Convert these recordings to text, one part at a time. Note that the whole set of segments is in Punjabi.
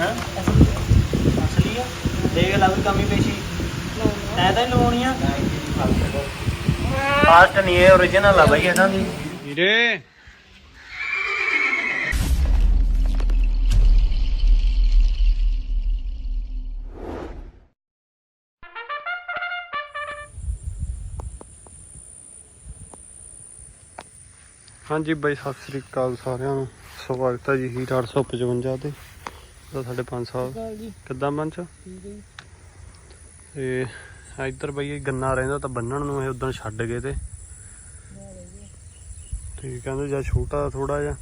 ਹਾਂ? ਅਸਲੀ ਆ? ਦੇਖ ਲੈ ਕੋਈ ਕਮੀ ਪੇਸ਼ੀ। ਤੈਂ ਤਾਂ ਹੀ ਲਵਾਉਣੀ ਆ। ਫਾਸਟ ਨਹੀਂ ਇਹ origignal ਆ ਬਈ ਇਹਨਾਂ ਦੀ। ਵੀਰੇ। ਹਾਂਜੀ ਬਾਈ ਸਤਿ ਸ੍ਰੀ ਅਕਾਲ ਸਾਰਿਆਂ ਨੂੰ। ਸਵਾਗਤ ਹੈ ਜੀ ਹੀਟ 855 ਤੇ। ਦਾ ਸਾਡੇ ਪੰਜ ਸਾਲ ਕਿੱਦਾਂ ਬੰਚ ਤੇ ਇੱਧਰ ਬਈ ਗੰਨਾ ਰਹਿੰਦਾ ਤਾਂ ਬੰਨਣ ਨੂੰ, ਇਹ ਉਦੋਂ ਛੱਡ ਗਏ ਤੇ। ਤੇ ਕਹਿੰਦੇ ਜਾਂ ਛੋਟਾ ਥੋੜਾ ਜਿਹਾ।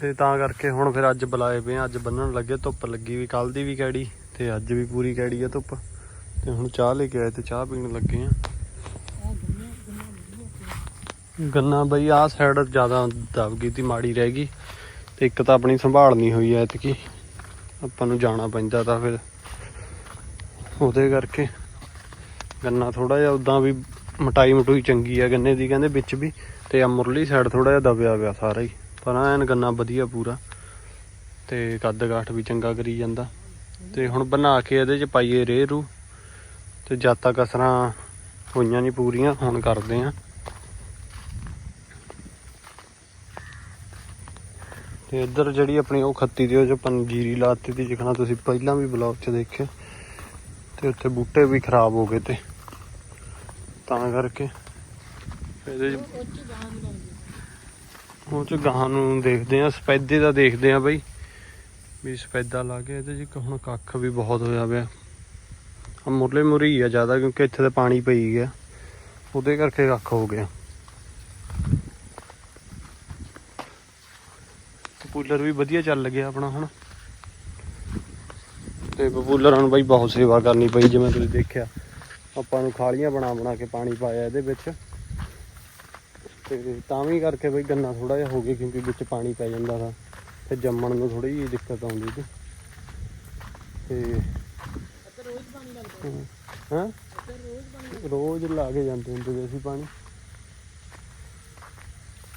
ਤੇ ਤਾਂ ਕਰਕੇ ਹੁਣ ਫਿਰ ਅੱਜ ਬੁਲਾਏ ਪਏ ਅੱਜ ਬੰਨਣ ਲੱਗੇ, ਧੁੱਪ ਲੱਗੀ ਵੀ ਕੱਲ ਦੀ ਵੀ ਕੈੜੀ ਤੇ ਅੱਜ ਵੀ ਪੂਰੀ ਕੈੜੀ ਆ ਧੁੱਪ। ਤੇ ਹੁਣ ਚਾਹ ਲੈ ਕੇ ਆਏ ਤੇ ਚਾਹ ਪੀਣ ਲੱਗੇ ਆ। ਗੰਨਾ ਬਈ ਆਹ ਸਾਈਡ ਜ਼ਿਆਦਾ ਦਬ ਗਈ ਤੀ, ਮਾੜੀ ਰਹਿ ਗਈ। ਤੇ ਇੱਕ ਤਾਂ ਆਪਣੀ ਸੰਭਾਲ ਨਹੀਂ ਹੋਈ ਐਤਕੀ। ਆਪਾਂ ਨੂੰ ਜਾਣਾ ਪੈਂਦਾ ਤਾਂ ਫਿਰ ਉਹਦੇ ਕਰਕੇ। ਗੰਨਾ ਥੋੜਾ ਜਿਹਾ ਉਦਾਂ ਵੀ ਮਟਾਈ ਮਟੂਈ ਚੰਗੀ ਆ ਗੰਨੇ ਦੀ, ਕਹਿੰਦੇ ਵਿੱਚ ਵੀ। ਤੇ ਆ ਮੁਰਲੀ ਸਾਈਡ ਥੋੜਾ ਜਿਹਾ ਦਬਿਆ ਪਿਆ ਸਾਰਾ ਹੀ। ਪਰ ਐਨ ਗੰਨਾ ਵਧੀਆ ਪੂਰਾ। ਤੇ ਕੱਦ ਕਾਠ ਵੀ ਚੰਗਾ ਕਰੀ ਜਾਂਦਾ। ਤੇ ਹੁਣ ਬਣਾ ਕੇ ਇਹਦੇ ਚ ਪਾਈਏ ਰੇਹ ਰੂ ਤੇ ਜਾਤਾ ਕਸਰਾਂ ਹੋਈਆਂ ਨਹੀਂ ਪੂਰੀਆਂ, ਹੁਣ ਕਰਦੇ ਆ। ਤੇ ਇੱਧਰ ਜਿਹੜੀ ਆਪਣੀ ਉਹ ਖੱਤੀ ਦੀ, ਉਹ ਚ ਪੰਜੀਰੀ ਲਾਤੀ ਦੀ ਜਿਖਣਾ ਤੁਸੀਂ ਪਹਿਲਾਂ ਵੀ ਬਲੌਗ 'ਚ ਦੇਖਿਆ। ਤੇ ਉੱਥੇ ਬੂਟੇ ਵੀ ਖਰਾਬ ਹੋ ਗਏ ਤੇ। ਤਾਂ ਕਰਕੇ ਇਹਦੇ 'ਚ ਉਹ ਚ ਗਾਹਾਂ ਨੂੰ ਦੇਖਦੇ ਆ, ਸਪੈਦੇ ਦਾ ਦੇਖਦੇ ਆ ਬਈ, ਵੀ ਸਪੈਦਾ ਲਾ ਕੇ ਇਹਦੇ 'ਚ ਹੁਣ ਕੱਖ ਵੀ ਬਹੁਤ ਹੋਇਆ ਪਿਆ। ਆ ਮੁਰਲੇ ਮੁਰੀ ਆ ਜ਼ਿਆਦਾ, ਕਿਉਂਕਿ ਇੱਥੇ ਤਾਂ ਪਾਣੀ ਪਈ ਗਿਆ। ਉਹਦੇ ਕਰਕੇ ਕੱਖ ਹੋ ਗਿਆ। ਪਪੂਲਰ ਵੀ ਵਧੀਆ ਚੱਲ ਗਿਆ ਆਪਣਾ ਹੁਣ। ਤੇ ਪਪੂਲਰਾਂ ਨੂੰ ਬਾਈ ਬਹੁਤ ਸੇਵਾ ਕਰਨੀ ਪਈ ਜਿਵੇਂ ਤੁਸੀਂ ਦੇਖਿਆ। ਆਪਾਂ ਨੂੰ ਖਾਲੀਆਂ ਬਣਾ ਬਣਾ ਕੇ ਪਾਣੀ ਪਾਇਆ ਇਹਦੇ ਵਿੱਚ। ਤੇ ਤਾਂ ਵੀ ਕਰਕੇ ਬਈ ਗੰਨਾ ਥੋੜਾ ਜਿਹਾ ਹੋ ਗਿਆ ਕਿਉਂਕਿ ਵਿੱਚ ਪਾਣੀ ਪੈ ਜਾਂਦਾ ਤਾਂ ਤੇ ਜੰਮਣ ਨੂੰ ਥੋੜੀ ਜਿਹੀ ਦਿੱਕਤ ਆਉਂਦੀ ਸੀ। ਤੇ ਹਾਂ, ਰੋਜ਼ ਲਾ ਕੇ ਜਾਂਦੇ ਹੁੰਦੇ ਸੀ ਪਾਣੀ।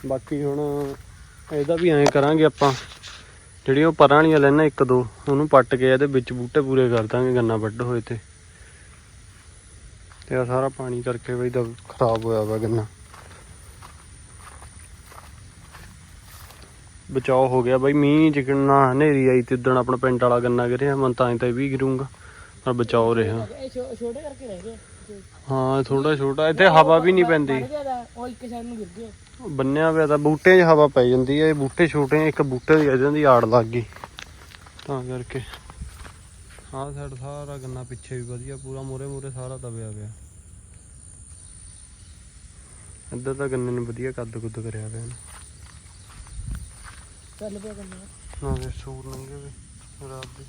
ਬਾਕੀ ਹੁਣ ਇਹਦਾ ਵੀ ਐਂ ਕਰਾਂਗੇ ਆਪਾਂ। ਜਿਹੜੀਆਂ ਉਹ ਪਰਾਂ ਵਾਲੀਆਂ ਲੈਣਾ ਇੱਕ ਦੋ ਉਹਨੂੰ ਪੱਟ ਕੇ ਇਹਦੇ ਵਿੱਚ ਬੂਟੇ ਪੂਰੇ ਕਰ ਦਾਂਗੇ ਗੰਨਾ ਵੱਢ ਹੋਏ ਤੇ। ਤੇ ਆ ਸਾਰਾ ਪਾਣੀ ਕਰਕੇ ਬਈ ਦਾ ਖਰਾਬ ਹੋਇਆ ਵਾ ਗੰਨਾ। ਬਚਾਓ ਹੋ ਗਿਆ ਬਈ ਮੀਂਹ ਜਿਕਣਾ ਹਨੇਰੀ ਆਈ ਤੇ ਉਦਣ ਆਪਣਾ ਪਿੰਡ ਵਾਲਾ ਗੰਨਾ ਗਿਰਿਆ ਮਨ ਤਾਂ ਤਾਂ ਵੀ ਗਿਰੂੰਗਾ ਪਰ ਬਚਾਓ ਰਿਹਾ। ਇਹ ਛੋ- ਛੋਟੇ ਕਰਕੇ ਰਹਿ ਗਏ। ਹਾਂ ਥੋੜਾ ਛੋਟਾ ਇੱਥੇ ਹਵਾ ਵੀ ਨਹੀਂ ਪੈਂਦੀ। ਪੜ ਗਿਆ ਦਾ ਉਹ ਇੱਕ ਸਾਈਡ ਨੂੰ ਗਿਰ ਗਿਆ। ਬੰਨਿਆ ਪਿਆ ਤਾਂ ਬੂਟੇ 'ਚ ਹਵਾ ਪੈ ਜਾਂਦੀ ਹੈ ਇਹ ਬੂਟੇ ਛੋਟੇ ਇੱਕ ਬੂਟੇ ਦੀ ਅਜਿਹਾਂ ਦੀ ਆੜ ਲੱਗ ਗਈ। ਤਾਂ ਕਰਕੇ ਆਹ ਸਾਈਡ ਸਾਰਾ ਗੰਨਾ ਪਿੱਛੇ ਵੀ ਵਧੀਆ ਪੂਰਾ ਮੋਰੇ ਮੋਰੇ ਸਾਰਾ ਦਬਿਆ ਪਿਆ। ਇੱਧਰ ਤਾਂ ਗੰਨੇ ਨੇ ਵਧੀਆ ਕੱਦ ਕੁੱਦ ਕਰਿਆ ਪਿਆ ਨੇ। ਚੱਲ ਪਿਆ ਕਰਨਾ ਨਾ ਦੇ ਸੂਰ ਨੰਗੇ ਵੀ ਰਾਤ ਦੇ।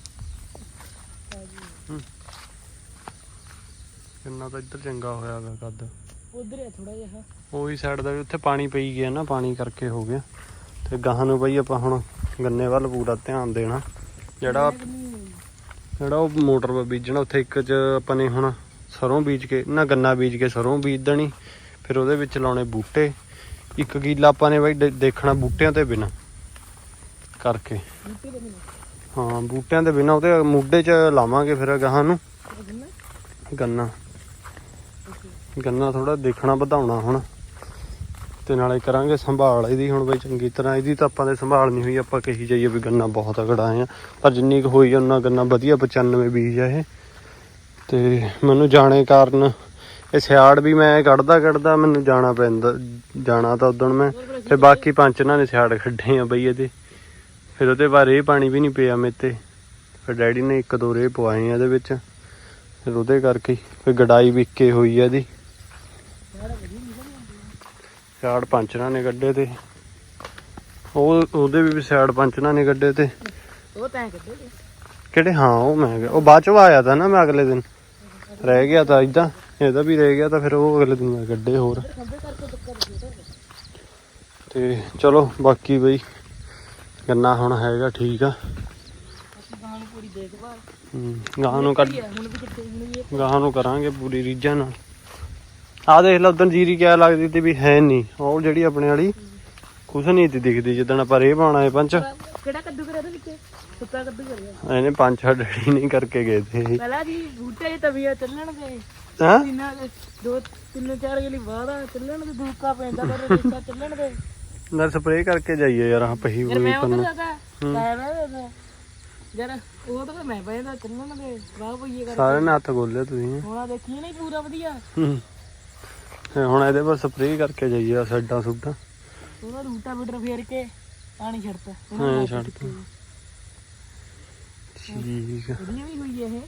ਗੰਨਾ ਤਾਂ ਇੱਧਰ ਚੰਗਾ ਹੋਇਆ ਪਿਆ ਕੱਦ। ਉਧਰ ਹੈ ਥੋੜਾ ਜਿਹਾ। ਉਹੀ ਸਾਈਡ ਦਾ ਵੀ ਉੱਥੇ ਪਾਣੀ ਪਈ ਗਿਆ ਨਾ ਪਾਣੀ ਕਰਕੇ ਹੋ ਗਿਆ। ਤੇ ਗਾਹਾਂ ਨੂੰ ਬਈ ਆਪਾਂ ਹੁਣ ਗੰਨੇ ਵੱਲ ਪੂਰਾ ਧਿਆਨ ਦੇਣਾ। ਜਿਹੜਾ ਜਿਹੜਾ ਉਹ ਮੋਟਰ ਬੀਜਣਾ ਉੱਥੇ ਇੱਕ ਚ ਆਪਾਂ ਨੇ ਹੁਣ ਸਰੋਂ ਬੀਜ ਕੇ ਨਾ ਗੰਨਾ ਬੀਜ ਕੇ ਸਰੋਂ ਬੀਜ ਦੇਣੀ। ਫਿਰ ਉਹਦੇ ਵਿੱਚ ਲਾਉਣੇ ਬੂਟੇ। ਇੱਕ ਕਿੱਲਾ ਆਪਾਂ ਨੇ ਬਈ ਦੇਖਣਾ ਬੂਟਿਆਂ ਤੇ ਬਿਨਾ। ਕਰਕੇ। ਹਾਂ ਬੂਟਿਆਂ ਦੇ ਬਿਨਾ ਉਹਦੇ ਮੁੱਢੇ ਚ ਲਾਵਾਂਗੇ ਫਿਰ ਗਾਹਾਂ ਨੂੰ। ਗੰਨਾ। ਗੰਨਾ ਥੋੜਾ ਦੇਖਣਾ ਵਧਾਉਣਾ ਹੁਣ। ਤੇ ਨਾਲੇ ਕਰਾਂਗੇ ਸੰਭਾਲ ਇਹਦੀ ਹੁਣ ਬਈ ਚੰਗੀ ਤਰ੍ਹਾਂ। ਇਹਦੀ ਤਾਂ ਆਪਾਂ ਨੇ ਸੰਭਾਲ ਨਹੀਂ ਹੋਈ, ਆਪਾਂ ਕਹੀ ਜਾਈਏ ਵੀ ਗੰਨਾ ਬਹੁਤ ਤਗੜਾ ਆ ਪਰ ਜਿੰਨੀ ਕੁ ਹੋਈ ਉਹਨਾਂ ਗੰਨਾ ਵਧੀਆ 95 ਬੀਜ ਆ ਇਹ। ਤੇ ਮੈਨੂੰ ਜਾਣੇ ਕਾਰਨ ਇਹ ਸਿਆੜ ਵੀ ਮੈਂ ਕੱਢਦਾ ਕੱਢਦਾ ਮੈਨੂੰ ਜਾਣਾ ਪੈਂਦਾ, ਜਾਣਾ ਤਾਂ ਉਦੋਂ ਮੈਂ। ਫਿਰ ਬਾਕੀ ਪੰਜ ਇਹਨਾਂ ਨੇ ਸਿਆੜ ਖੱਡੇ ਆ ਬਈ ਇਹਦੇ। ਫਿਰ ਉਹਦੇ ਬਾਅਦ ਇਹ ਪਾਣੀ ਵੀ ਨਹੀਂ ਪਿਆ ਮੇਤੇ ਫਿਰ ਡੈਡੀ ਨੇ ਇੱਕ ਦੋ ਰੇ ਪਵਾਏ ਆ ਇਹਦੇ ਵਿੱਚ। ਫਿਰ ਉਹਦੇ ਕਰਕੇ ਫਿਰ ਗੜਾਈ ਵੀ ਇੱਕੇ ਹੋਈ ਆ ਇਹਦੀ। ਸਾਈਡ ਪੰਚਰਾਂ ਨੇ ਗੱਡੇ ਤੇ। ਉਹ ਉਹਦੇ ਵੀ ਸਾਈਡ ਪੰਚਰਾਂ ਨੇ ਗੱਡੇ ਤੇ। ਉਹ ਤਾਂ ਕੱਢੇ ਕਿਹੜੇ? ਹਾਂ ਉਹ ਮੈਂ ਗਿਆ। ਉਹ ਬਾਅਦ ਚੋਂ ਆਇਆ ਤਾਂ ਨਾ ਮੈਂ ਅਗਲੇ ਦਿਨ। ਰਹਿ ਗਿਆ ਤਾਂ ਇਦਾਂ। ਇਹਦਾ ਵੀ ਰਹਿ ਗਿਆ ਤਾਂ ਫਿਰ ਉਹ ਅਗਲੇ ਦਿਨ ਮੈਂ ਗੱਡੇ ਹੋਰ। ਤੇ ਚਲੋ ਬਾਕੀ ਬਈ ਗੰਨਾ ਹੁਣ ਹੈਗਾ ਠੀਕ ਆ। ਗਾਹਾਂ ਨੂੰ ਕੱਢ ਗਾਹਾਂ ਨੂੰ ਕਰਾਂਗੇ ਪੂਰੀ ਰੀਝਾਂ ਨਾਲ। ਆ ਦੇਖ ਲੈ ਉਦੋਂ ਜੀਰੀ ਕਿਆ ਲੱਗਦੀ ਤੇ ਵੀ ਹੈ ਨਹੀਂ ਉਹ ਜਿਹੜੀ ਆਪਣੇ ਵਾਲੀ ਕੁਛ ਨਹੀਂ ਤੀ ਦਿਖਦੀ ਜਿੱਦਣ ਆਪਾਂ ਰੇ ਪਾਉਣਾ ਹੈ ਪੰਚ ਕਿਹੜਾ ਕੱਦੂ ਕਰਿਆ ਤੇ ਵਿੱਚ? ਸੁੱਕਾ ਕੱਦੂ ਕਰਿਆ ਇਹਨੇ ਪੰਜ ਛੱਡ ਨਹੀਂ ਕਰਕੇ ਗਏ ਤੇ। ਪਹਿਲਾਂ ਜੀ ਬੂਟੇ ਜਿਹੇ ਤਵੀਆਂ ਚੱਲਣਗੇ। ਹੈਂ? ਤਿੰਨਾਂ ਦੇ ਤਿੰਨ ਚਾਰ ਗਲੀ ਆ ਚੱਲਣਗੇ ਦੂਕਾ ਪੈਂਦਾ ਪਰ ਚੱਲਣਗੇ। ਨਾ ਸਪਰੇਅ ਕਰਕੇ ਜਾਈਏ ਯਾਰ ਆਹ ਪਹੀ ਹੋਈ ਮੈਂ ਉਹ ਪੰਨ ਯਾਰ ਉਹ ਤਾਂ ਮੈਂ ਪੈਂਦਾ ਚੱਲਣਗੇ ਬਾਹ ਪਈਏ ਕਰ ਸਾਰੇ ਨੇ ਹੱਥ ਗੋਲੇ ਤੁਸੀਂ। ਹੁਣ ਆਹ ਦੇਖੀ ਨਹੀਂ ਪੂਰਾ ਵਧੀਆ। ਹੂੰ। ਤੇ ਹੁਣ ਇਹਦੇ ਪਰ ਸਪਰੇਅ ਕਰਕੇ ਜਾਈਏ ਆਹ ਸਾਈਡਾਂ ਸੁੱਡਾਂ। ਉਹਦਾ ਰੂਟਾ ਬੀਟਰ ਫੇਰ ਕੇ ਪਾਣੀ ਛੱਡਤਾ। ਹਾਂ ਛੱਡਤਾ। ਠੀਕ ਆ। ਵਧੀਆ ਵੀ ਹੋਈ ਇਹ।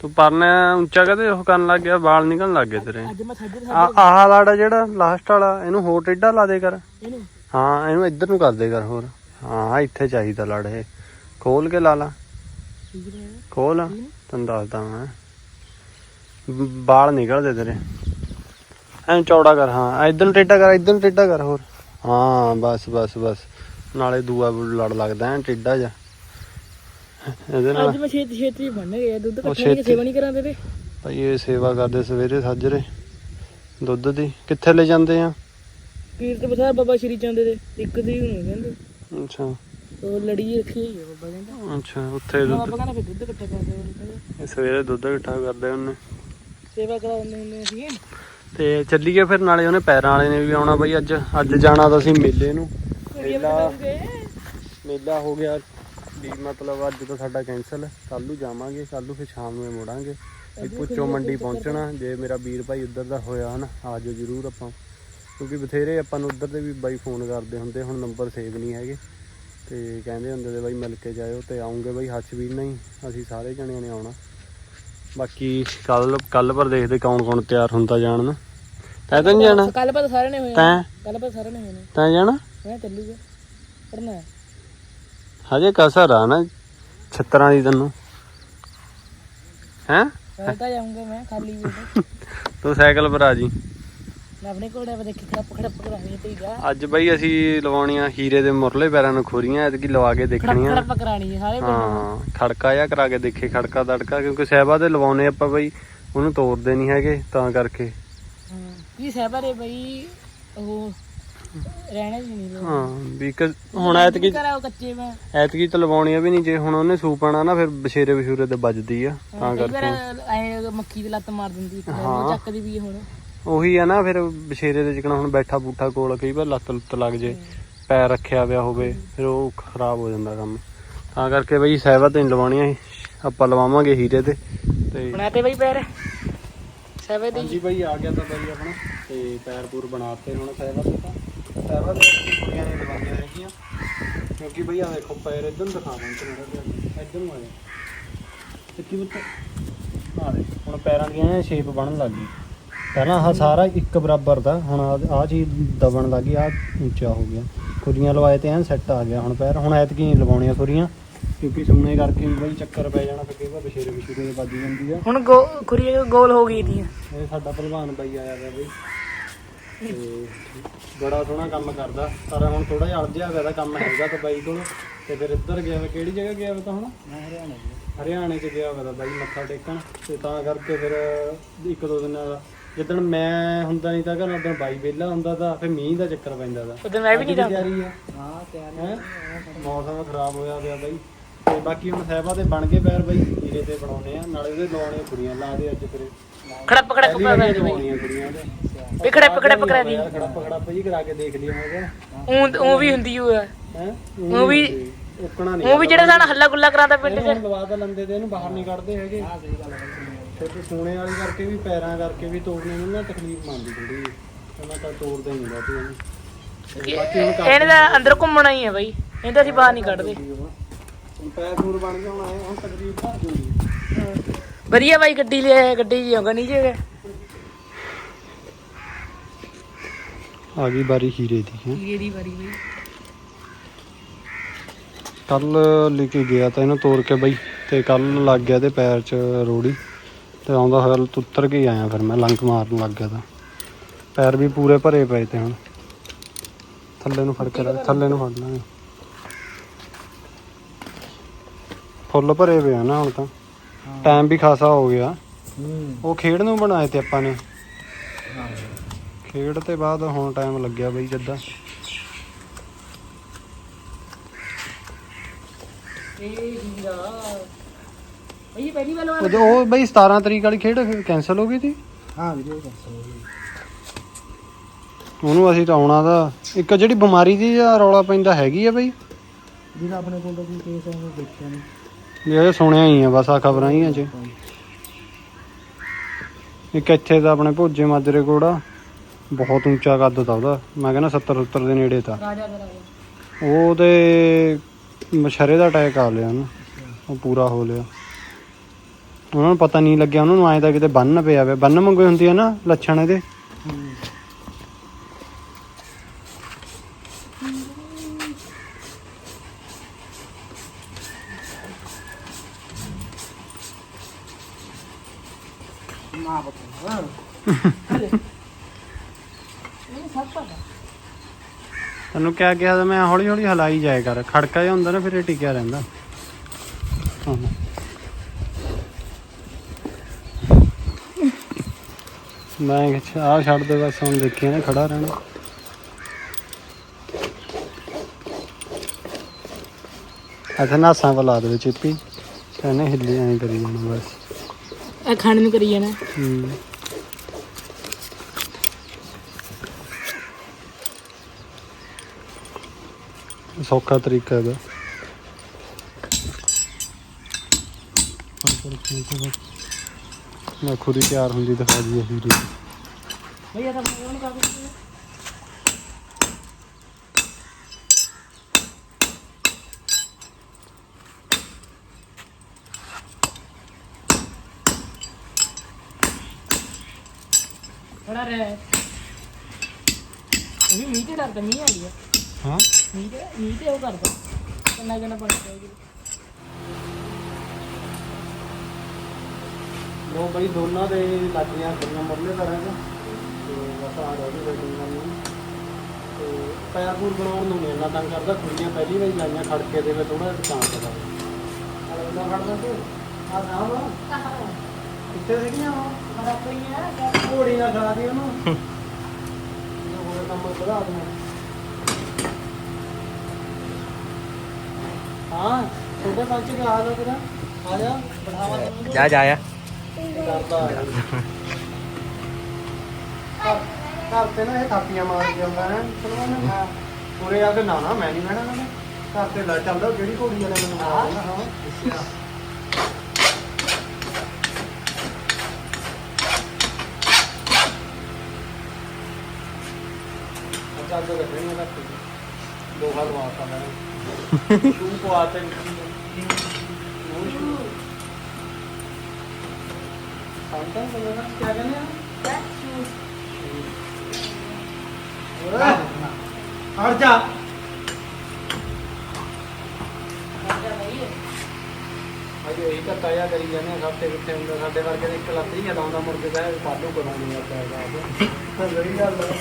ਤੂੰ ਪਰਨੇ ਉੱਚਾ ਕਦੇ ਉਹ ਕਰਨ ਲੱਗ ਗਿਆ ਵਾਲ ਨਿਕਲਣ ਲੱਗ ਗਏ ਤੇਰੇ। ਅੱਜ ਮੈਂ ਆ ਆਹ ਲਾੜਾ ਜਿਹੜਾ ਲਾਸਟ ਵਾਲਾ ਇਹਨੂੰ ਹੋਰ ਟੇਢਾ ਲਾ ਦੇ ਕਰ। ਇਹਨੂੰ? ਹਾਂ ਇਹਨੂੰ ਇੱਧਰ ਨੂੰ ਕਰ ਦੇ ਕਰ ਹੋਰ। ਹਾਂ ਇੱਥੇ ਚਾਹੀਦਾ ਲੜ ਇਹ। ਖੋਲ ਕੇ ਲਾ ਲਾ। ਖੋਲ। ਤੈਨੂੰ ਦੱਸਦਾ ਮੈਂ। ਵਾਲ ਨਿਕਲਦੇ ਤੇਰੇ। ਐਂ ਚੌੜਾ ਕਰ ਹਾਂ ਇੱਧਰ ਨੂੰ ਟੇਢਾ ਕਰ ਇੱਧਰ ਨੂੰ ਟੇਢਾ ਕਰ ਹੋਰ। ਹਾਂ ਬਸ ਬਸ ਬਸ। ਨਾਲੇ ਦੂਆ ਲੜ ਲੱਗਦਾ ਐ ਟੇਢਾ ਜਾ ਇਹਦੇ ਨਾਲ ਅੱਜ ਮੈਂ ਛੇਤੀ ਛੇਤੀ ਬਣ ਗਿਆ ਦੁੱਧ ਦੀ ਸੇਵਾ ਨਹੀਂ ਕਰਾਂਦੇ ਤੇ। ਭਾਈ ਇਹ ਸੇਵਾ ਕਰਦੇ ਸਵੇਰੇ ਸਾਜਰੇ ਦੁੱਧ ਦੀ। ਕਿੱਥੇ ਲੈ ਜਾਂਦੇ ਆ? ਪੀਰ ਤੇ ਬਥਾਰ ਬਾਬਾ ਸ਼੍ਰੀ ਚੰਦ ਦੇ ਇੱਕ ਦੀ ਨੂੰ ਕਹਿੰਦੇ। ਅੱਛਾ। ਉਹ ਲੜੀ ਰੱਖੀ ਹੋਈ ਹੈ ਬਾਬਾ ਕਹਿੰਦਾ। ਅੱਛਾ ਉੱਥੇ ਦੁੱਧ ਆਪਾਂ ਕਹਿੰਦਾ ਫਿਰ ਦੁੱਧ ਇਕੱਠਾ ਕਰਦੇ ਹਾਂ ਇਹ ਸਵੇਰੇ ਦੁੱਧ ਇਕੱਠਾ ਕਰਦੇ ਉਹਨੇ। ਸੇਵਾ ਕਰਾਉਂਦੇ ਹੁੰਦੇ ਸੀ ਤੇ ਚੱਲੀਏ ਫਿਰ ਨਾਲੇ ਉਹਨੇ ਪੈਰਾਂ ਵਾਲੇ ਨੇ ਵੀ ਆਉਣਾ ਬਾਈ ਅੱਜ ਅੱਜ ਜਾਣਾ ਤਾਂ ਅਸੀਂ ਮੇਲੇ ਨੂੰ। ਮੇਲਾ ਮੇਲਾ ਹੋ ਗਿਆ ਵੀ ਮਤਲਬ ਅੱਜ ਤਾਂ ਸਾਡਾ ਕੈਂਸਲ ਕੱਲ ਨੂੰ ਜਾਵਾਂਗੇ ਕੱਲ ਨੂੰ ਫਿਰ ਸ਼ਾਮ ਨੂੰ ਮੁੜਾਂਗੇ। ਵੀ ਪੁੱਚੋ ਮੰਡੀ ਪਹੁੰਚਣਾ ਜੇ ਮੇਰਾ ਵੀਰ ਭਾਈ ਉੱਧਰ ਦਾ ਹੋਇਆ ਹਨਾ ਆ ਜਾਓ ਜਰੂਰ ਆਪਾਂ। ਕਿਉਂਕਿ ਬਥੇਰੇ ਆਪਾਂ ਨੂੰ ਉੱਧਰ ਦੇ ਵੀ ਬਾਈ ਫੋਨ ਕਰਦੇ ਹੁੰਦੇ ਹੁਣ ਨੰਬਰ ਸੇਵ ਨਹੀਂ ਹੈਗੇ। ਤੇ ਕਹਿੰਦੇ ਹੁੰਦੇ ਤੇ ਬਾਈ ਮਿਲ ਕੇ ਜਾਇਓ ਤੇ ਆਉਂਗੇ ਬਾਈ ਹੱਸਵੀਰ ਨਹੀਂ ਅਸੀਂ ਸਾਰੇ ਜਣਿਆਂ ਨੇ ਆਉਣਾ। ਬਾਕੀ ਕੱਲ ਕੱਲ ਪਰ ਦੇਖਦੇ ਕੌਣ ਕੌਣ ਤਿਆਰ ਹੁੰਦਾ ਜਾਣ ਨੂੰ। ਤੈਂ ਤਾਂ ਨਹੀਂ ਜਾਣਾ? ਕੱਲ ਪਤਾ ਸਾਰੇ ਨੇ ਹੋਏ ਤੈਂ? ਕੱਲ ਪਤਾ ਸਾਰੇ ਨੇ ਹੋਏ ਨੇ। ਤੈਂ ਜਾਣਾ? ਮੈਂ ਚੱਲੂਗਾ ਪੜਨਾ ਹਜੇ ਕਸਰ ਆ ਨਾ ਛੱਤਰਾਂ ਦੀ ਤੈਨੂੰ। ਹੈਂ? ਕੱਲ ਤਾਂ ਜਾਊਂਗਾ ਮੈਂ ਖਾਲੀ ਵੀ ਤੂੰ ਸਾਈਕਲ ਪਰ ਆ ਜੀ। ਮੈਂ ਆਪਣੇ ਘੋੜੇ 'ਤੇ ਦੇਖੀ ਖੜਪ ਖੜਪ ਕਰਾਣੀ ਤੇ ਜਾ ਅੱਜ ਬਈ ਅਸੀਂ ਲਵਾਉਣੀਆਂ ਹੀਰੇ ਦੇ ਮੁਰਲੇ ਪੈਰਾਂ ਨੂੰ ਖੋਰੀਆਂ ਐਤਕੀ ਲਵਾ ਕੇ ਦੇਖਣੀਆਂ। ਖੜਪ ਕਰਾਣੀ ਸਾਰੇ। ਹਾਂ ਖੜਕਾ ਜਾਂ ਕਰਾ ਕੇ ਦੇਖੇ ਖੜਕਾ ਤੜਕਾ ਕਿਉਂਕਿ ਸਹਿਬਾ ਦੇ ਲਵਾਉਣੇ ਆਪਾਂ ਬਈ ਉਹਨੂੰ ਤੋੜਦੇ ਨਹੀਂ ਹੈਗੇ ਤਾਂ ਕਰਕੇ। ਕੀ ਸਹਿਬਾ ਦੇ ਬਈ ਉਹ ਰਹਿਣਾ ਜੀ ਨਹੀਂ ਲੋਕ। ਹਾਂ ਵੀ ਹੁਣ ਐਤਕੀ ਕਰਾਓ ਕੱਚੇ ਮੈਂ। ਐਤਕੀ ਤਾਂ ਲਵਾਉਣੀਆਂ ਵੀ ਨਹੀਂ ਜੇ ਹੁਣ ਉਹਨੇ ਸੂਪਣਾ ਨਾ ਫਿਰ ਬਸ਼ੇਰੇ ਬਸ਼ੂਰੇ ਤੇ ਵੱਜਦੀ ਆ ਤਾਂ ਕਈ ਵਾਰ ਕਰਕੇ। ਐ ਮੱਖੀ ਦੀ ਲੱਤ ਮਾਰ ਦਿੰਦੀ ਇੱਕ ਹਾਂ। ਉਹ ਚੱਕਦੀ ਵੀ ਹੁਣ। ਉਹੀ ਆ ਨਾ ਫਿਰ ਬਸ਼ੇਰੇ ਦੇ ਜਿਕਣਾ ਹੁਣ ਬੈਠਾ ਬੂਠਾ ਕੋਲ ਕਈ ਵਾਰ ਲੱਤ ਲੁੱਤ ਲੱਗ ਜੇ ਪੈਰ ਰੱਖਿਆ ਪਿਆ ਹੋਵੇ ਫਿਰ ਉਹ ਖਰਾਬ ਹੋ ਜਾਂਦਾ ਕੰਮ। ਤਾਂ ਕਰਕੇ ਬਈ ਸਹਿਬਾ ਤੇ ਲਵਾਉਣੀਆਂ ਸੀ। ਆਪਾਂ ਲਵਾਵਾਂਗੇ ਹੀਰੇ ਤੇ ਤੇ ਬਣਾਤੇ ਬਈ ਪੈਰ। ਸਹਿਬੇ ਦੀ। ਹਾਂਜੀ ਬਈ ਆ ਗਿਆ ਤਾਂ ਬਈ ਆਪਣਾ ਤੇ ਪੈਰ ਪੂਰ ਬਣਾਤੇ ਹੁਣ ਸਹਿਬਾ ਤੇ ਤਾਂ ਸਹਿਬਾ ਤੇ ਕੁੜੀਆਂ ਨੇ ਲਵਾਈਆਂ ਹੈਗੀਆਂ। ਕਿਉਂਕਿ ਬਈ ਆ ਦੇਖੋ ਪੈਰ ਨੂੰ ਦਿਖਾ ਮੈਂ ਤੈਨੂੰ ਇੱਧਰ ਨੂੰ ਆ ਜਾ। ਤੇ ਕੀ ਬੁੱਤ ਆ ਦੇ ਹੁਣ ਪੈਰਾਂ ਦੀਆਂ ਸ਼ੇਪ ਬਣਨ ਲੱਗ ਗਈ। ਪਹਿਲਾਂ ਆਹ ਸਾਰਾ ਇੱਕ ਬਰਾਬਰ ਦਾ ਹੁਣ ਆ ਚੀਜ਼ ਦਬਣ ਲੱਗ ਗਈ ਆ ਉੱਚਾ ਹੋ ਗਿਆ। ਖੁਰੀਆਂ ਲਵਾਏ ਤੇ ਐਨ ਸੈੱਟ ਆ ਗਿਆ ਹੁਣ ਪੈਰ। ਹੁਣ ਐਤਕੀ ਨਹੀਂ ਲਵਾਉਣੀਆਂ ਖੁਰੀਆਂ ਕਿਉਂਕਿ ਸੁਣਨੇ ਕਰਕੇ ਵੀ ਬਈ ਚੱਕਰ ਪੈ ਜਾਣਾ ਤੇ ਕਈ ਵਾਰ ਬਸ਼ੇਰੇ ਬਸ਼ੂਰੇ ਦੇ ਵੱਜ ਜਾਂਦੀ ਆ। ਹੁਣ ਗੋ ਖੁਰੀ ਗੋਲ ਹੋ ਗਈ ਦੀ ਇਹ ਸਾਡਾ ਭਲਵਾਨ ਬਾਈ ਆਇਆ ਵਾ ਬਈ। ਤੇ ਬੜਾ ਸੋਹਣਾ ਕੰਮ ਕਰਦਾ। ਪਰ ਹੁਣ ਥੋੜਾ ਜਿਹਾ ਅਲਝਿਆ ਹੋਇਆ ਦਾ ਕੰਮ ਹੈਗਾ ਤਾਂ ਬਾਈ ਕੋਲ। ਤੇ ਫਿਰ ਇੱਧਰ ਗਿਆ ਵਾ ਕਿਹੜੀ ਜਗ੍ਹਾ ਗਿਆ ਵਾ ਤਾਂ ਹੁਣ? ਹਰਿਆਣਾ ਹਰਿਆਣੇ ਚ ਗਿਆ ਵਾ ਤਾਂ ਬਾਈ ਮੱਥਾ ਟੇਕਣ। ਤੇ ਤਾਂ ਕਰਕੇ ਫਿਰ ਇੱਕ ਦੋ ਦਿਨ ਜਿੱਦਣ ਮੈਂ ਹੁੰਦਾ ਨਹੀਂ ਤਾਂ ਘਰ ਉਦੋਂ ਬਾਈ ਵਿਹਲਾ ਹੁੰਦਾ ਤਾਂ ਫਿਰ ਮੀਂਹ ਦਾ ਚੱਕਰ ਪੈਂਦਾ ਦਾ ਉਦੋਂ ਮੈਂ ਵੀ ਨਹੀਂ ਜਾਂਦਾ। ਤਿਆਰੀ ਆ। ਹਾਂ? ਤਿਆਰ ਹੈ ਮੌਸਮ ਖਰਾਬ ਹੋਇਆ ਪਿਆ ਬਾਈ। ਤੇ ਬਾਕੀ ਹੁਣ ਸਾਹਿਬਾ ਦੇ ਬਣ ਗਏ ਪੈਰ ਬਾਈ। ਹੀਰੇ ਤੇ ਬਣਾਉਣੇ ਆ। ਨਾਲੇ ਉਹਦੇ ਲਵਾਉਣੇ ਕੁੜੀਆਂ ਲਾ ਦੇ ਅੱਜ ਫਿਰ ਖੜਪ ਖੜਪ ਕਰਾ ਦੇ ਕੁੜੀਆਂ ਦੇ। ਵੀ ਖੜਪ ਖੜਪ ਕਰਾ ਦੀ। ਖੜਪ ਖੜਪ ਜੀ ਕਰਾ ਕੇ ਦੇਖ ਲਿਆ ਹੋਗਾ। ਉਹ ਉਹ ਵੀ ਹੁੰਦੀ ਹੋਇਆ ਹੈ? ਉਹ ਵੀ ਉਕਣਾ ਨਹੀਂ ਉਹ ਵੀ ਜਿਹੜੇ ਸਾਡਾ ਹੱਲਾ ਗੁੱਲਾ ਕਰਾਉਂਦਾ ਪਿੰਡ 'ਚ। ਲਵਾ ਤਾਂ ਲੰਦੇ ਤੇ ਇਹਨੂੰ ਬਾਹਰ ਨਹੀਂ ਕੱਢਦੇ ਹੈਗੇ। ਹਾਂ ਸਹੀ ਗੱਲ ਹੈ ਤੇ ਸੂਣੇ ਵਾਲੀ ਕਰਕੇ ਵੀ ਪੈਰਾਂ ਕਰਕੇ ਵੀ ਤੋੜਨੇ ਨੂੰ ਨਾ ਤਕਲੀਫ ਮੰਨਦੀ ਥੋੜੀ ਉਹਨਾਂ ਤਾਂ ਤੋੜਦੇ ਨਹੀਂ ਬਾਤੀ ਇਹਨੂੰ ਤੇ ਬਾਕੀ ਹੁਣ ਕਰ ਇਹਨੇ ਤਾਂ ਅੰਦਰ ਘੁੰਮਣਾ ਹੀ ਹੈ ਬਈ। ਇਹ ਤਾਂ ਅਸੀਂ ਬਾਹਰ ਨਹੀਂ ਕੱਢਦੇ। ਹੁਣ ਪੈਰ ਪੂਰ ਬਣ ਗਏ ਹੁਣ ਆਏ ਹੁਣ ਤਕਲੀਫ ਭਰ ਜੂਗੀ ਵਧੀਆ ਬਾਈ ਗੱਡੀ ਲਿਆ ਗੱਡੀ ਜੀ ਹੋਗਾ ਨਹੀਂ ਜੇ ਆ ਗਈ ਬਾਰੀ ਹੀਰੇ ਦੀ ਹੈ। ਹੀਰੇ ਦੀ ਵਾਰੀ ਬਈ। ਕੱਲ ਲੈ ਕੇ ਗਿਆ ਤਾਂ ਇਹਨੂੰ ਤੋੜ ਕੇ ਬਈ ਤੇ ਕੱਲ ਲੱਗ ਗਿਆ ਤੇ ਪੈਰ 'ਚ ਰੋੜੀ। ਤੇ ਆਉਂਦਾ ਹੋਇਆ ਤੁੱਤਰ ਕੇ ਆਇਆ ਫਿਰ ਮੈਂ ਲੰਕ ਮਾਰਨ ਲੱਗ ਗਿਆ ਤਾਂ। ਪੈਰ ਵੀ ਪੂਰੇ ਭਰੇ ਪਏ ਤੇ ਹੁਣ। ਥੱਲੇ ਨੂੰ ਫੜ ਕੇ ਰੱਖ ਥੱਲੇ ਨੂੰ ਫੜ ਲਾਂਗੇ। ਫੁੱਲ ਭਰੇ ਪਏ ਆ ਨਾ ਹੁਣ ਤਾਂ। ਟਾਈਮ ਵੀ ਖਾਸਾ ਹੋ ਗਿਆ। ਉਹ ਖੇਡ ਨੂੰ ਬਣਾਏ ਤੇ ਆਪਾਂ ਨੇ। ਖੇਡ ਤੇ ਬਾਅਦ ਹੁਣ ਟਾਈਮ ਲੱਗਿਆ ਬਈ ਜਿੱਦਾਂ। ਇਹ ਹੀਰਾ। ਬਈ ਇਹ ਪਹਿਲੀ ਵਾਰ ਉਹ ਜੋ- ਉਹ ਬਈ 17 ਤਰੀਕ ਵਾਲੀ ਖੇਡ ਕੈਨਸਲ ਹੋ ਗਈ ਸੀ। ਹਾਂ ਗਈ। ਉਹਨੂੰ ਅਸੀਂ ਤਾਂ ਆਉਣਾ ਦਾ ਇੱਕ ਜਿਹੜੀ ਬਿਮਾਰੀ ਦੀ ਜਾਂ ਰੌਲਾ ਪੈਂਦਾ ਹੈਗੀ ਆ ਬਈ। ਜਿਹਦਾ ਆਪਣੇ ਕੋਲ ਤਾਂ ਕੋਈ ਕੇਸ ਹੈ ਉਹ ਦੇਖਿਆ ਨਹੀਂ ਇਹ ਸੁਣਿਆ ਹੀ ਆ ਬਸ ਆ ਖਬਰਾਂ ਹੀ ਆ ਚ ਇੱਕ ਇੱਥੇ ਦਾ ਆਪਣੇ ਭੋਜੇ ਮਾਜਰੇ ਕੋੜਾ ਬਹੁਤ ਉੱਚਾ ਕੱਦ ਤਾ ਉਹਦਾ। ਮੈਂ ਕਹਿੰਦਾ 70 70 ਦੇ ਨੇੜੇ ਤਾਂ। ਰਾਜਾ ਦਾ ਰਾਜਾ। ਉਹਦੇ ਮਛਰੇ ਦਾ ਅਟੈਕ ਆ ਲਿਆ ਉਹ ਪੂਰਾ ਹੋ ਲਿਆ। ਉਹਨਾਂ ਨੂੰ ਪਤਾ ਨਹੀਂ ਲੱਗਿਆ, ਉਹਨਾਂ ਨੂੰ ਐਂ ਤਾਂ ਕਿਤੇ ਬੰਨ ਪਿਆ ਵੇ। ਬੰਨ ਮੰਗੇ ਹੁੰਦੀ ਆ ਨਾ ਲੱਛਣ ਇਹਦੇ। ਨਾ ਬਤਾ ਤੈਨੂੰ ਕਿਆ ਕਿਹਾ ਤਾਂ ਮੈਂ ਹੌਲੀ ਹੌਲੀ ਹਲਾਈ ਜਾਇਆ ਕਰ। ਖੜਕਾ ਜਿਹਾ ਹੁੰਦਾ ਨਾ, ਫਿਰ ਇਹ ਟਿਕਿਆ ਰਹਿੰਦਾ। ਹਾਂ। ਮੈਂ ਕਿਹਾ ਆ ਛੱਡ ਦੇ ਬਸ ਹੁਣ ਦੇਖੀ ਨਾ ਖੜਾ ਰਹਿਣਾ। ਅੱਛਾ ਨਾਸਾਂ ਪਾ ਲਾ ਦੇ ਚਿੱਪੀ ਕਹਿੰਦੇ ਹਿੱਲੀ ਐਂ ਕਰੀ ਜਾਣਾ ਬਸ। ਇਹ ਖਾਣ ਨੂੰ ਕਰੀ ਜਾਣਾ। ਹੂੰ। ਸੌਖਾ ਤਰੀਕਾ ਇਹਦਾ। ਮੈਂ ਖੁਦ ਹੀ ਤਿਆਰ ਹੁੰਦੀ ਦਿਖਾ ਦੀ ਹੀਰੇ ਇਹ ਤਾਂ ਫੋਨ ਕਰ ਦਿੰਦੇ ਖੜਾ ਰਹਿ। ਇਹ ਮੀਂਹ ਤੇ ਡਰਦਾ ਮੀਂਹ ਆ। ਗਿਆ ਹਾਂ? ਮੀਂਹ ਤੇ ਮੀਂਹ ਤੇ ਉਹ ਕਰਦਾ। ਕਿੰਨਾ ਕਿੰਨਾ ਪਾਣੀ ਚਾਹੀਦਾ ਲੋ ਬਈ ਦੋਨਾਂ ਦੇ ਲੱਗੀਆਂ ਕਰੀਆਂ ਮੁਰਲੇ ਕਰਾਂ ਤੇ ਬਸ ਆ ਰਹੀ ਰੇਟਿੰਗ ਕਰਨੀ ਤੇ ਪੈਰ ਪੂਰ ਬਣਾਉਣ ਨੂੰ ਨਹੀਂ ਇੰਨਾ ਤੰਗ ਕਰਦਾ ਖੁੱਲੀਆਂ ਪਹਿਲੀ ਵਾਰੀ ਲਾਈਆਂ ਖੜਕੇ ਦੇ ਵਿੱਚ ਥੋੜਾ ਜਿਹਾ ਤਾਂ ਕਰਦਾ ਅਲੱਗਾ ਖੜਦਾ ਤੇ। ਆ ਸਾਹਬ ਕਿੱਥੇ ਸੀਗੀਆਂ ਉਹ? ਬੜਾ ਕੋਈ ਹੈ ਘੋੜੀ ਨਾਲ ਖਾ ਦੀ ਉਹਨੂੰ। ਇਹ ਹੋਰ ਕੰਮ ਵਧਾ ਦੂੰ ਹਾਂ ਛੋਟੇ ਪੰਚ ਕੇ ਆ ਲੋ ਤੇਰਾ ਆ ਜਾ। ਬੜਾਵਾ ਤੈਨੂੰ ਜਾ। ਜਾਇਆ ਕਰਦਾ ਆ ਘਰ ਤੇ ਨਾ ਇਹ ਥਾਪੀਆਂ ਮਾਰ ਕੇ ਆਉਂਦਾ ਹੈ ਚਲੋ ਨਾ ਉਰੇ ਆ ਕੇ ਨਾ ਨਾ ਮੈਂ ਨਹੀਂ ਬਹਿਣਾ ਨਾ ਘਰ ਤੇ ਲੈ ਚੱਲਦਾ ਜਿਹੜੀ ਘੋੜੀ ਵਾਲੇ ਮੈਨੂੰ ਮਾਰ ਹਾਂ। ਅੱਛਾ ਅੱਜ ਦੇ ਰਹੇ ਨਾ ਦੋ ਹਾਲ ਵਾਤਾ ਮੈਂ। ਤੂੰ ਕੋ ਆਤੇ ਅਜੇ ਇਹੀ ਤਾਂ ਤਾਇਆ ਕਰੀ ਜਾਂਦੇ ਆ ਸਭ ਤੇ ਕਿੱਥੇ ਹੁੰਦਾ ਸਾਡੇ ਵਰਗੇ ਦੇ ਇੱਕ ਲੱਤ ਹੀ ਹਟਾਉਂਦਾ ਮੁੜ ਕੇ ਤਾਂ ਕਾਲੂ ਕਰਾਉਣੀ ਆ ਪਿਆ ਸਹੀ ਗੱਲ ਆ।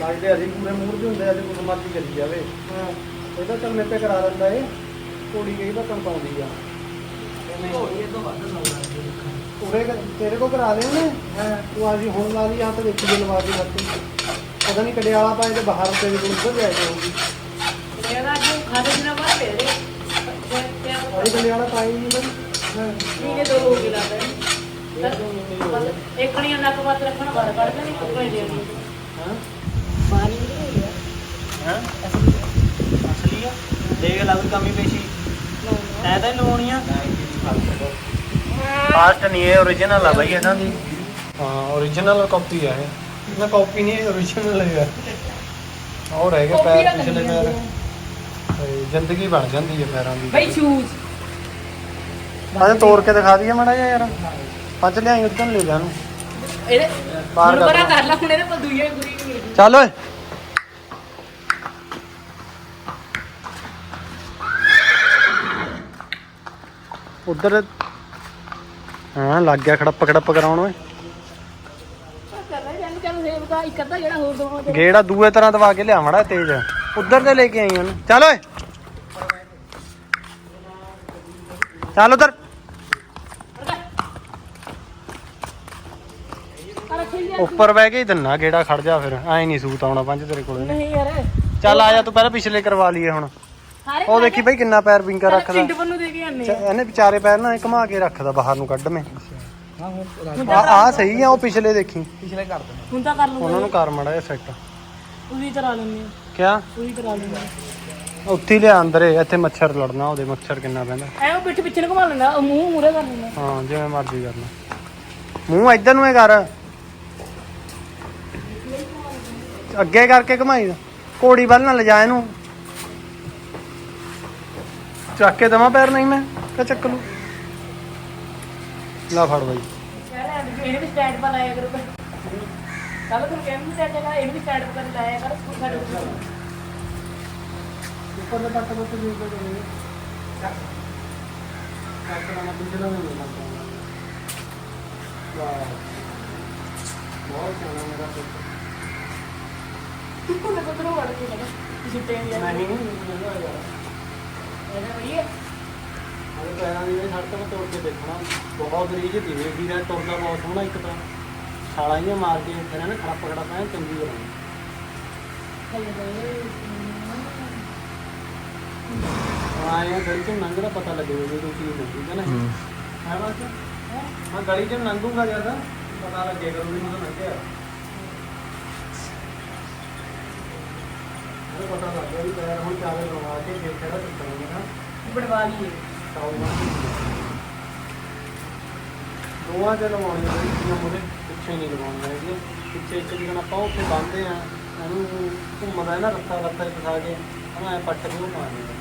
ਲੱਗਦੇ ਅਸੀਂ ਪੂਰੇ ਮੂਡ ਦੇ ਹੁੰਦੇ ਅੱਜ ਕੁਝ ਮਰਜ਼ੀ ਕਰੀ ਜਾਵੇ। ਇਹਦਾ ਚੱਲ ਮੇਪੇ ਕਰਾ ਦਿੰਦਾ ਏ ਕੁੜੀ ਕਈ ਤਾਂ ਪਾਉਂਦੀ ਆ। ਤੋਂ ਉਰੇ ਕ- ਤੇਰੇ ਕੋ ਕਰਾ ਲਿਆ ਨੇ ਤੂੰ ਆਜੀ ਹੁਣ ਲਾ ਲਈ ਆ ਤਾਂ ਦੇਖੀ ਜੇ ਲਵਾ ਦੀ ਹੱਥ ਪਤਾ ਨਹੀਂ ਕੜਿਆਲਾ ਪਾਏ ਤੇ ਬਾਹਰ ਤੇਰੇ ਕੋਲ ਉੱਧਰ ਲੈ ਜਾਊਗੀ ਅਰੇ ਕੜਿਆਲਾ ਪਾਈ ਨਹੀਂ ਬਈ। ਹੋ। ਹਾਂ ਬਾਹਰ ਹੀ ਨਹੀਂ ਹੋ ਗਿਆ ਹਾਂ? ਅਸਲੀ ਆ। ਦੇਖ ਲਾ ਕੋਈ ਕਮੀ ਪੇਸ਼ੀ। ਐ ਤਾਂ ਲਵਾਉਣੀ ਆ। ਫਾਸਟ ਨਹੀਂ ਇਹ origignal ਆ ਬਾਈ ਇਹਨਾਂ ਦੀ। ਹਾਂ origignal ਕਾਪੀ ਆ ਇਹ। ਨਾ ਕਾਪੀ ਨਹੀਂ origignal ਹੈ ਹੋਰ ਹੈਗੇ ਪੈਰ ਪਿਛਲੇ ਪੈਰ। ਹੈ। ਤੇ ਜ਼ਿੰਦਗੀ ਬਣ ਜਾਂਦੀ ਹੈ ਪੈਰਾਂ ਦੀ। ਬਈ ਸ਼ੂਜ਼ ਆਹ ਤੋੜ ਕੇ ਦਿਖਾ ਦਈਏ ਮੜਾ ਯਾਰ। ਪੰਜ ਲਿਆਈ ਉਦੋਂ ਲੈ ਜਾ ਨੂੰ ਇਹਦੇ ਬਾਹਰ ਹੁਣ ਕਰ ਬੜਾ ਲਾ। ਕਰ ਲਾ ਹੁਣ ਇਹਦੇ ਕੋਲ ਗੁਰੀ ਚੱਲ ਓਏ। ਉਧਰ। ਹਾਂ ਲੱਗ ਗਿਆ ਖੜੱਪ ਖੜੱਪ ਕਰਾਉਣ ਓਏ। ਗੇੜਾ ਦੂਏ ਤਰ੍ਹਾਂ ਦਵਾ ਕੇ ਲਿਆ ਮੜਾ ਤੇਜ਼। ਉਧਰ ਤੇ ਲੈ ਕੇ ਆਈ ਉਹਨੂੰ। ਚੱਲ ਓਏ। ਚੱਲ ਉਧਰ। ਉੱਪਰ ਬਹਿ ਕੇ ਹੀ ਦਿੰਨਾ ਗੇੜਾ ਖੜ ਜਾ ਫਿਰ। ਐ ਨਹੀਂ ਸੂਤ ਆਉਣਾ ਪੰਜ ਤੇਰੇ ਕੋਲ। ਨਹੀਂ ਯਾਰ। ਚੱਲ ਆ ਜਾ ਤੂੰ ਪਹਿਲਾਂ ਪਿਛਲੇ ਕਰਵਾ ਲਈਏ ਹੁਣ। ਉਹ ਦੇਖੀ ਬਈ ਕਿੰਨਾ ਪੈਰ ਵਿੰਗਾ ਰੱਖਦਾ। ਚ- ਇਹਨੇ ਵਿਚਾਰੇ ਪੈਰ ਨਾ ਇਹ ਘੁਮਾ ਕੇ ਰੱਖਦਾ ਬਾਹਰ ਨੂੰ ਕੱਢ ਮੇ। ਹਾਂ ਹੁਣ ਆ ਆ ਸਹੀ ਆ ਉਹ ਪਿਛਲੇ ਦੇਖੀ। ਪਿਛਲੇ ਕਰ ਦੇਣਾ ਹੁਣ ਤਾਂ ਕਰ ਲੂੰਗਾ। ਉਹਨਾਂ ਨੂੰ ਕਰ ਮੜਾ ਸੈੱਟ ਉਹਦੀ ਕਰਾ ਲੈਂਦੇ ਆ। ਕਿਆ? ਉਹਦੀ ਕਰਾ ਲੈਂਦੇ ਉੱਥੇ ਹੀ ਲਿਆ ਅੰਦਰ ਇਹ, ਇੱਥੇ ਮੱਛਰ ਲੜਨਾ ਉਹਦੇ ਮੱਛਰ ਕਿੰਨਾ ਪੈਂਦਾ। ਐ ਉਹ ਪਿੱਛੇ ਪਿੱਛੇ ਨੂੰ ਘੁਮਾ ਲੈਂਦਾ ਉਹ ਮੂੰਹ ਮੂਰੇ ਕਰ ਲੈਂਦਾ। ਹਾਂ ਜਿਵੇਂ ਮਰਜ਼ੀ ਕਰਨਾ ਮੂੰਹ ਇੱਧਰ ਨੂੰ ਹੀ ਕਰ। ਅੱਗੇ ਕਰਕੇ ਘਮਾਈ ਕੋੜੀ ਵੱਲ ਨਾ ਲਿਜਾ ਇਹਨੂੰ। ਚੱਕ ਕੇ ਦਵਾਂ ਪੈਰ ਨਹੀਂ ਮੈਂ ਕਿ ਚੱਕ ਲੂ ਲਾ ਫੜ ਬਾਈ ਇਹਨੇ ਵੀ ਸਟੈਂਡ ਪਾ ਲਾਇਆ ਕਰੋ ਕੱਲ ਤੁਹਾਨੂੰ ਕਹਿੰਦੇ ਸਟੈਂਡ ਲਗਾ ਇਹਨੇ ਵੀ ਸਟੈਂਡ ਪਰ ਲਾਇਆ ਕਰ ਸਕੂਲ ਸਾਡੇ ਕੋਲ ਉੱਪਰ ਦੇ ਪੱਟ ਪੱਟ ਜੀ ਉੱਪਰ ਦੇ ਚੱਕ ਨਾ ਪਿਛਲਾ ਨਹੀਂ ਲੱਗਦਾ ਵਾਹ ਬਹੁਤ ਸੋਹਣਾ ਮੇਰਾ ਪੁੱਤ ਕਿੱਥੋਂ ਲੱਗ ਕਰੋ ਵੜ ਕੇ ਲਗਾ ਸਿੱਟੇ ਨਹੀਂ ਨਹੀਂ ਨਹੀਂ ਇਹਦਾ ਵਧੀਆ ਅਰੇ ਪੈਰਾਂ ਦੀ ਵੀ ਸੜਕ 'ਤੇ ਤੋੜ ਕੇ ਦੇਖਣਾ। ਬਹੁਤ ਰੀਝ ਦੀ ਵੇ ਵੀਰਾ ਤੁਰਦਾ ਬਹੁਤ ਸੋਹਣਾ ਇੱਕ ਤਾਂ। ਛਾਲਾਂ ਹੀ ਮਾਰ ਕੇ ਫਿਰ ਨਾ ਖੜਾ ਪਕੜਾ ਪਾਇਆ ਚੰਗੀ ਤਰ੍ਹਾਂ ਆਇਆ ਗਲੀ ਤੋਂ ਲੰਘਦਾ ਪਤਾ ਲੱਗੇਗਾ ਜੇ ਕੋਈ ਚੀਜ਼ ਨਹੀਂ ਠੀਕ ਹੈ ਨਾ? ਹੈ। ਬਸ ਮੈਂ ਗਲੀ 'ਚ ਲੰਘੂਗਾ ਜ਼ਿਆਦਾ ਪਤਾ ਲੱਗੇਗਾ ਵੀ ਮੈਨੂੰ ਲੰਘਿਆ ਉਹ ਪਤਾ ਲੱਗ ਗਿਆ ਵੀ ਪੈਰ ਹੁਣ ਚਾਵੇ ਲਵਾ ਕੇ ਫਿਰ ਕਿਹੜਾ ਚੱਕਰ ਹੈ ਬੜਵਾ ਲਈਏ। ਦੋਵਾਂ ਚ ਲਵਾਉਣੀਆਂ ਜਿਹੜੀਆਂ ਮੁਰੇ ਪਿੱਛੇ ਨਹੀਂ ਲਵਾਉਣੀਆਂ ਹੈਗੀਆਂ ਪਿੱਛੇ ਇੱਕ ਜਿਹੜਾ ਆਪਾਂ ਉੱਥੇ ਬੰਨਦੇ ਆ ਇਹਨੂੰ ਘੁੰਮਦਾ ਨਾ ਰੱਤਾ ਰੱਤਾ ਫਸਾ ਕੇ ਉਹਨੂੰ ਐ ਪੱਟ ਕੇ ਉਹ ਮਾਰਦੇ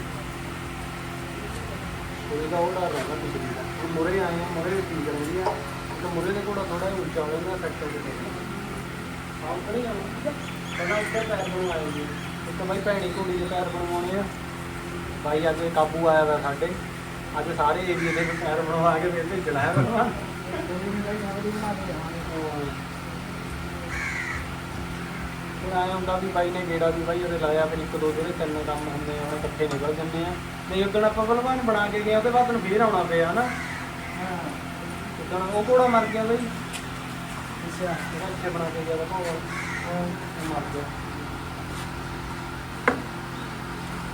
ਕੋਈ ਦਾ ਉਹ ਡਰ ਰਹਿੰਦਾ ਪਿਛਲੀ ਦਾ ਹੁਣ ਮੁਰੇ ਆਏ ਆ ਮੁਰੇ ਠੀਕ ਰਹਿੰਦੀ ਆ। ਤੇ ਮੁਰੇ ਦੇ ਘੋੜਾ ਥੋੜਾ ਉੱਚਾ ਹੋ ਜਾਂਦਾ ਸੈਕਟਰ ਤੇ ਦੇਖਣਾ ਆਉਂ ਕਰੀ ਜਾਣਾ ਪਹਿਲਾਂ ਉੱਤੇ ਪੈਰ ਬਣਵਾਏ ਜੀ। ਇੱਕ ਬਾਈ ਭੈਣੀ ਘੋੜੀ ਦੇ ਪੈਰ ਬਣਵਾਉਣੇ ਆ। ਬਾਈ ਅੱਜ ਕਾਬੂ ਆਇਆ ਵਾ ਸਾਡੇ। ਅੱਜ ਸਾਰੇ ਏਰੀਏ ਦੇ ਪੈਰ ਬਣਵਾ ਕੇ ਫਿਰ ਭੇਜਣਾ ਹੈ ਬਣਵਾ ਹੁਣ ਆਇਆ ਹੁੰਦਾ ਵੀ ਬਾਈ ਨੇ ਗੇੜਾ ਵੀ ਬਾਈ ਉਹਦੇ ਲਾਇਆ ਫਿਰ ਇੱਕ ਦੋ ਜਿਹੜੇ ਤਿੰਨ ਕੰਮ ਹੁੰਦੇ ਆ ਉਹ ਇਕੱਠੇ ਨਿਕਲ ਜਾਂਦੇ ਆ। ਨਹੀਂ ਉਦੋਂ ਆਪਾਂ ਭਲਵਾਨ ਬਣਾ ਕੇ ਗਏ ਉਹਦੇ ਬਾਅਦ ਨੂੰ ਫੇਰ ਆਉਣਾ ਪਿਆ ਹਨਾ? ਉਦੋਂ ਉਹ ਕੋੜਾ ਮਰ ਗਿਆ ਬਈ। ਅੱਛਾ। ਇੱਥੇ ਬਣਾ ਕੇ ਗਿਆ ਤਾਂ ਉਹ ਮਰ ਗਿਆ